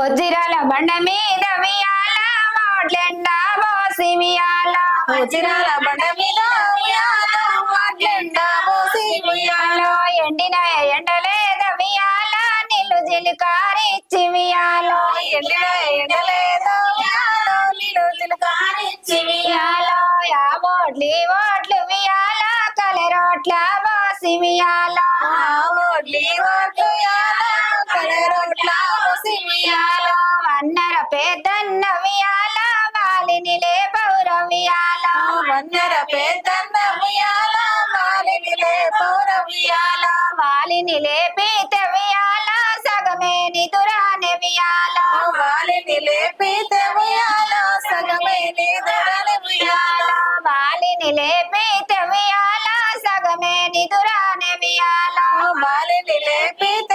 ముజ్జిరాల బండ మీద వియాల మోడ్లెండా బోసి వియాల వజ్రాల బండ మీద వాడ్లెండా పోసి ఉయ్యాల వియాలో ఎండిన ఎండలేద వియాల నిల్లు జిలికారిచ్చి వియాల ఎండిన ఎండలేదో నీళ్ళు ఉయ్యాల వియాలో యా మోడ్లి ఓట్లు వియాల కలెరోట్ల బోసి వియాల ఆ ఓడ్లి లేపౌర వియాల వన్నెర పెద్దన్న ఉయ్యాల మాలినిలే పౌర ఉయ్యాల వాలిని లేపితే వియాల సగమే నిదురానే వియాల వాలిని లేపితే ఉయ్యాల సగమే నిదరని ఉయ్యాల వాలిని లేపితే వియాల సగమే నిదురానే వియాల వాలిని లేపితే